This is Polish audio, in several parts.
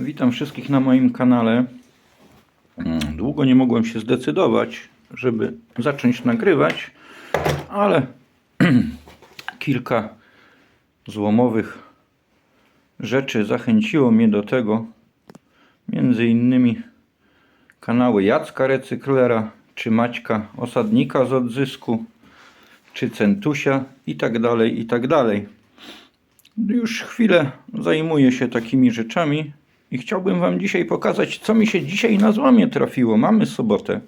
Witam wszystkich na moim kanale. Długo nie mogłem się zdecydować, żeby zacząć nagrywać, ale kilka złomowych rzeczy zachęciło mnie do tego. Między innymi kanały Jacka Recyklera, czy Maćka Osadnika z Odzysku, czy Centusia i tak dalej, i tak dalej. Już chwilę zajmuję się takimi rzeczami i chciałbym Wam dzisiaj pokazać, co mi się dzisiaj na złomie trafiło. Mamy sobotę,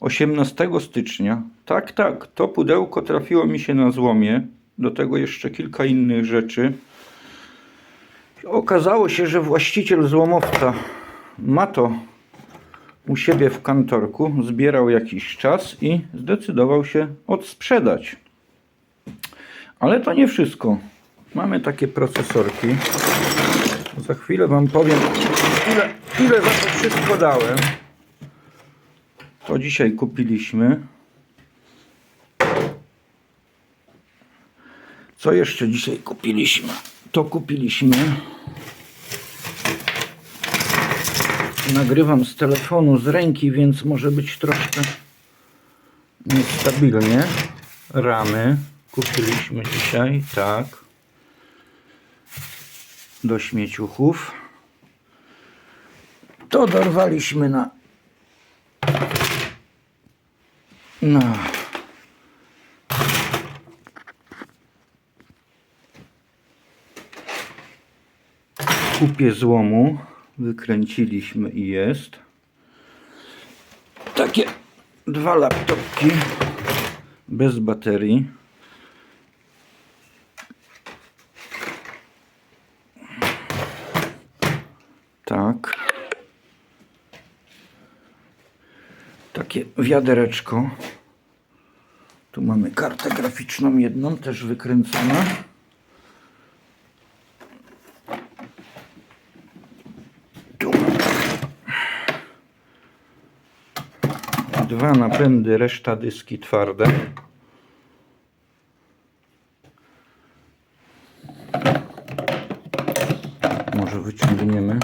18 stycznia. Tak, tak, to pudełko trafiło mi się na złomie. Do tego jeszcze kilka innych rzeczy. Okazało się, że właściciel złomowca ma to u siebie w kantorku, zbierał jakiś czas i zdecydował się odsprzedać. Ale to nie wszystko. Mamy takie procesorki. Za chwilę Wam powiem, ile, ile za to wszystko dałem. To dzisiaj kupiliśmy. Co jeszcze dzisiaj kupiliśmy? To kupiliśmy. Nagrywam z telefonu, z ręki, więc może być troszkę niestabilnie. Ramy kupiliśmy dzisiaj, tak. Do śmieciuchów. To dorwaliśmy na na kupie złomu wykręciliśmy i jest takie dwa laptopki bez baterii tak takie wiadereczko. Tu mamy kartę graficzną jedną też wykręconą dwa napędy, reszta dyski twarde. Może wyciągniemy.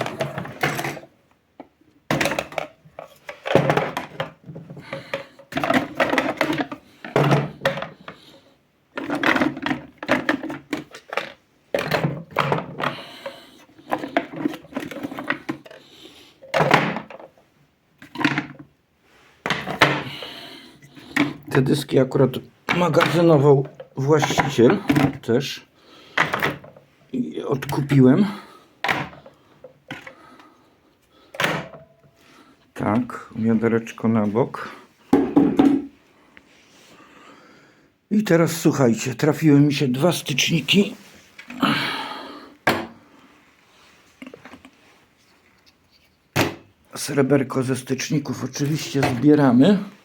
Te dyski akurat magazynował właściciel też. I odkupiłem. Tak, wiadereczko na bok. I teraz słuchajcie, trafiły mi się dwa styczniki. Sreberko ze styczników oczywiście zbieramy.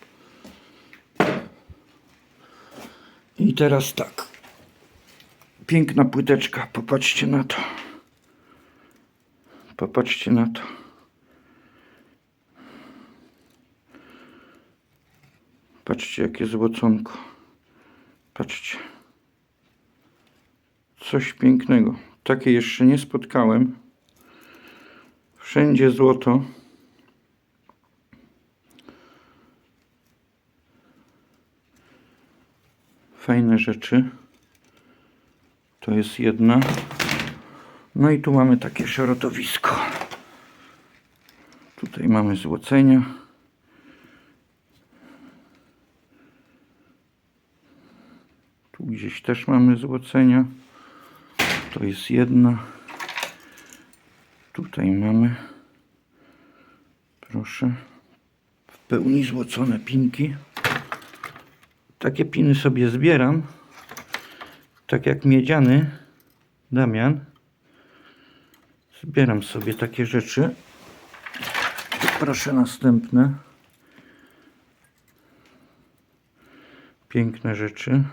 I teraz tak. Piękna płyteczka. Popatrzcie na to. Popatrzcie na to. Patrzcie, jakie złoconko. Patrzcie. Coś pięknego. Takie jeszcze nie spotkałem. Wszędzie złoto. Fajne rzeczy. To jest jedna. No i tu mamy takie szrotowisko. Tutaj mamy złocenia. Tu gdzieś też mamy złocenia. To jest jedna. Tutaj mamy. Proszę. W pełni złocone pinki. Takie piny sobie zbieram. Tak jak miedziany Damian. Zbieram sobie takie rzeczy. Proszę następne. Piękne rzeczy.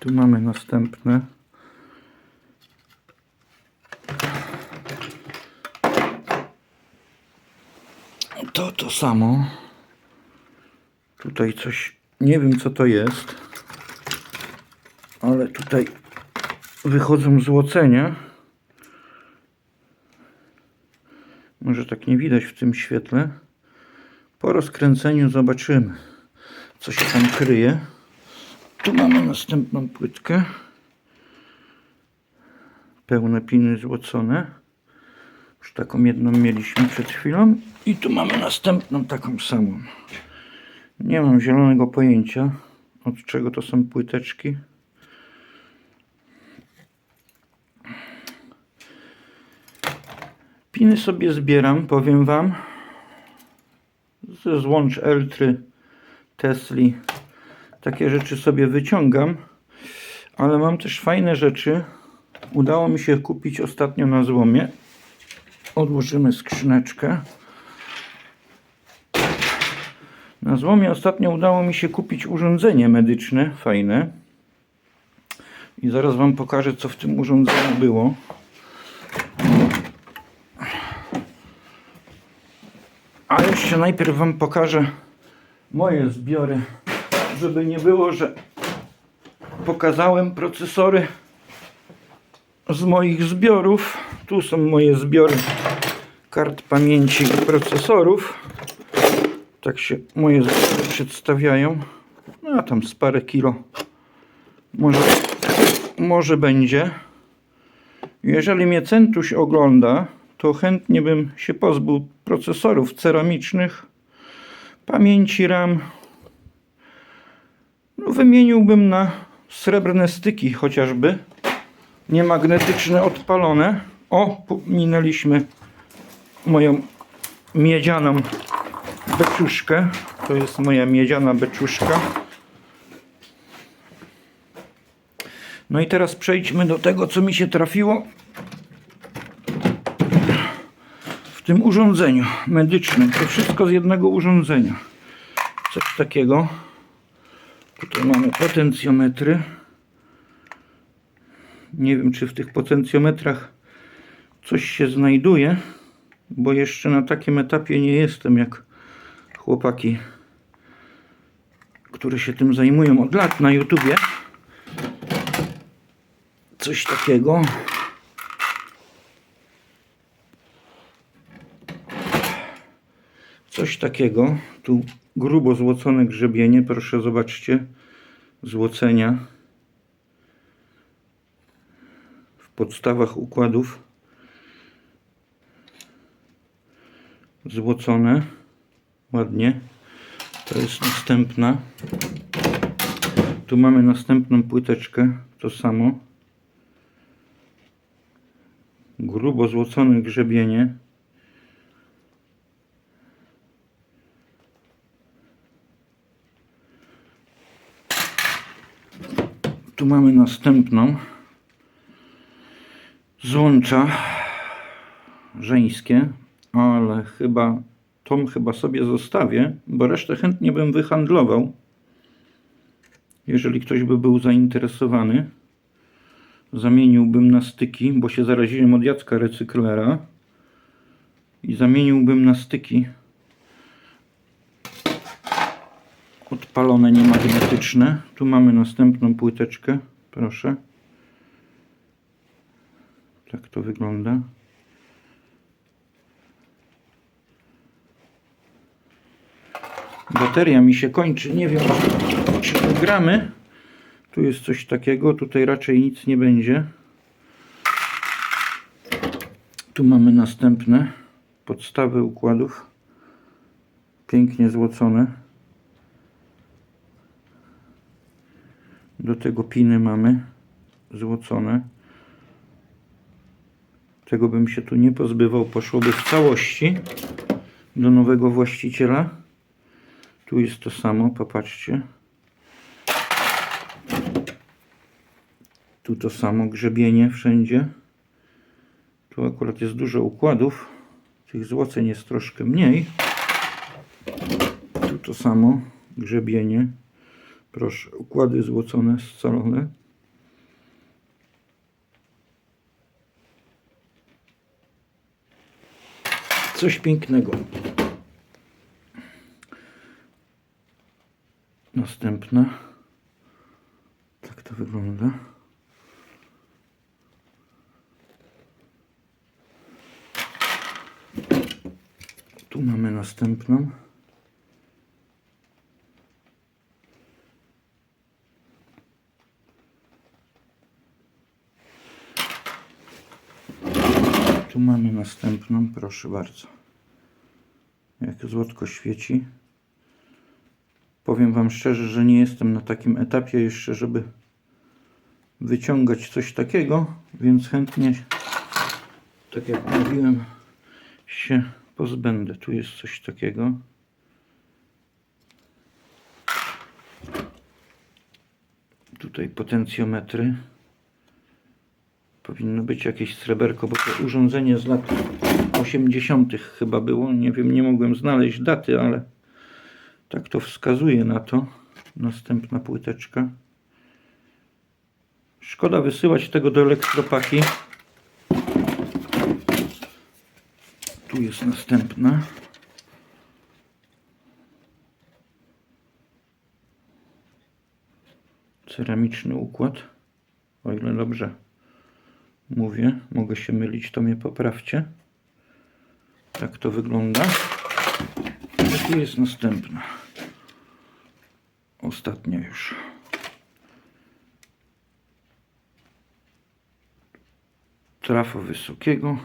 Tu mamy następne. To to samo. Tutaj coś, nie wiem co to jest, ale tutaj wychodzą złocenia. Może tak nie widać w tym świetle. Po rozkręceniu zobaczymy, co się tam kryje. Tu mamy następną płytkę. Pełne piny złocone. Już taką jedną mieliśmy przed chwilą. I tu mamy następną taką samą. Nie mam zielonego pojęcia, od czego to są płyteczki. Piny sobie zbieram, powiem Wam. Ze złącz Eltry, Tesli. Takie rzeczy sobie wyciągam. Ale mam też fajne rzeczy. Udało mi się kupić ostatnio na złomie. Odłożymy skrzyneczkę. Na złomie ostatnio udało mi się kupić urządzenie medyczne, fajne. I zaraz Wam pokażę, co w tym urządzeniu było. A jeszcze najpierw Wam pokażę moje zbiory, żeby nie było, że pokazałem procesory z moich zbiorów. Tu są moje zbiory kart pamięci i procesorów. Tak się moje przedstawiają. No a tam z parę kilo może, może będzie. Jeżeli mnie Centuś ogląda, to chętnie bym się pozbył procesorów ceramicznych, pamięci RAM. No, wymieniłbym na srebrne styki chociażby, niemagnetyczne odpalone. O, minęliśmy moją miedzianą beczuszkę. To jest moja miedziana beczuszka. No i teraz przejdźmy do tego, co mi się trafiło w tym urządzeniu medycznym. To wszystko z jednego urządzenia. Coś takiego. Tutaj mamy potencjometry. Nie wiem, czy w tych potencjometrach coś się znajduje, bo jeszcze na takim etapie nie jestem jak chłopaki, które się tym zajmują od lat na YouTubie. Coś takiego. Coś takiego. Tu grubo złocone grzebienie. Proszę zobaczcie. Złocenia w podstawach układów. Złocone. Ładnie. To jest następna. Tu mamy następną płyteczkę. To samo. Grubo złocone grzebienie. Tu mamy następną. Złącza żeńskie, ale chyba tą chyba sobie zostawię, bo resztę chętnie bym wyhandlował. Jeżeli ktoś by był zainteresowany, zamieniłbym na styki, bo się zaraziłem od Jacka recyklera i zamieniłbym na styki odpalone niemagnetyczne. Tu mamy następną płyteczkę, proszę. Tak to wygląda. Bateria mi się kończy, nie wiem czy gramy. Tu jest coś takiego, tutaj raczej nic nie będzie. Tu mamy następne podstawy układów. Pięknie złocone. Do tego piny mamy złocone. Tego bym się tu nie pozbywał, poszłoby w całości do nowego właściciela. Tu jest to samo, popatrzcie. Tu to samo, grzebienie wszędzie. Tu akurat jest dużo układów. Tych złoceń jest troszkę mniej. Tu to samo, grzebienie. Proszę, układy złocone, scalone. Coś pięknego. następne. Tak to wygląda. Tu mamy następną. Tu mamy następną, proszę bardzo. Jak złotko świeci. Powiem Wam szczerze, że nie jestem na takim etapie jeszcze, żeby wyciągać coś takiego, więc chętnie, tak jak mówiłem, się pozbędę. Tu jest coś takiego. Tutaj potencjometry. Powinno być jakieś sreberko, bo to urządzenie z lat 80. chyba było. Nie wiem, nie mogłem znaleźć daty, ale tak to wskazuje na to. Następna płyteczka. Szkoda wysyłać tego do elektropaki. Tu jest następna. Ceramiczny układ. O ile dobrze mówię, mogę się mylić, to mnie poprawcie. Tak to wygląda. A tu jest następna. Ostatnia już. Trafo wysokiego.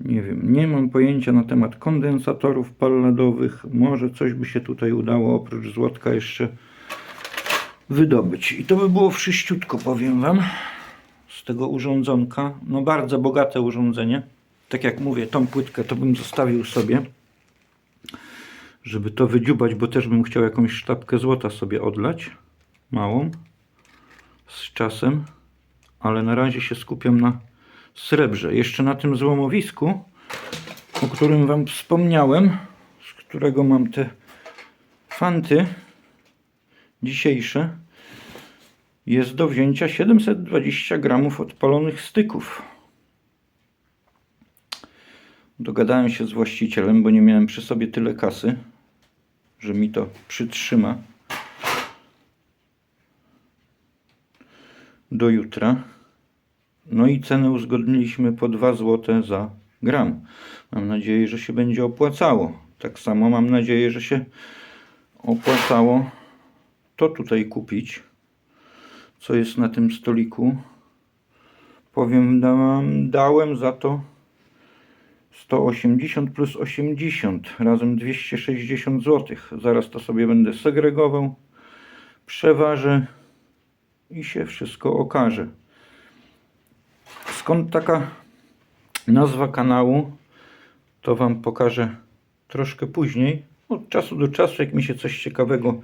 Nie wiem, nie mam pojęcia na temat kondensatorów palladowych. Może coś by się tutaj udało oprócz złotka jeszcze wydobyć. I to by było wszyściutko, powiem Wam, z tego urządzonka. No bardzo bogate urządzenie. Tak jak mówię, tą płytkę to bym zostawił sobie, żeby to wydziubać, bo też bym chciał jakąś sztabkę złota sobie odlać. Małą. Z czasem. Ale na razie się skupiam na srebrze. Jeszcze na tym złomowisku, o którym Wam wspomniałem, z którego mam te fanty dzisiejsze, jest do wzięcia 720 gramów odpalonych styków. Dogadałem się z właścicielem, bo nie miałem przy sobie tyle kasy, że mi to przytrzyma do jutra. No i cenę uzgodniliśmy po 2 zł za gram. Mam nadzieję, że się będzie opłacało. Tak samo mam nadzieję, że się opłacało to tutaj kupić, co jest na tym stoliku. Powiem, dałem, dałem za to 180 plus 80, razem 260 zł. Zaraz to sobie będę segregował, przeważę i się wszystko okaże. Skąd taka nazwa kanału, to Wam pokażę troszkę później. Od czasu do czasu, jak mi się coś ciekawego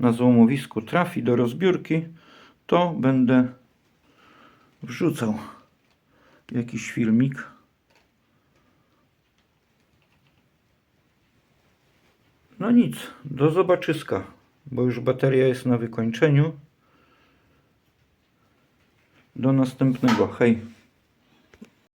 na złomowisku trafi do rozbiórki, to będę wrzucał jakiś filmik. No nic, do zobaczyska, bo już bateria jest na wykończeniu. Do następnego. Hej.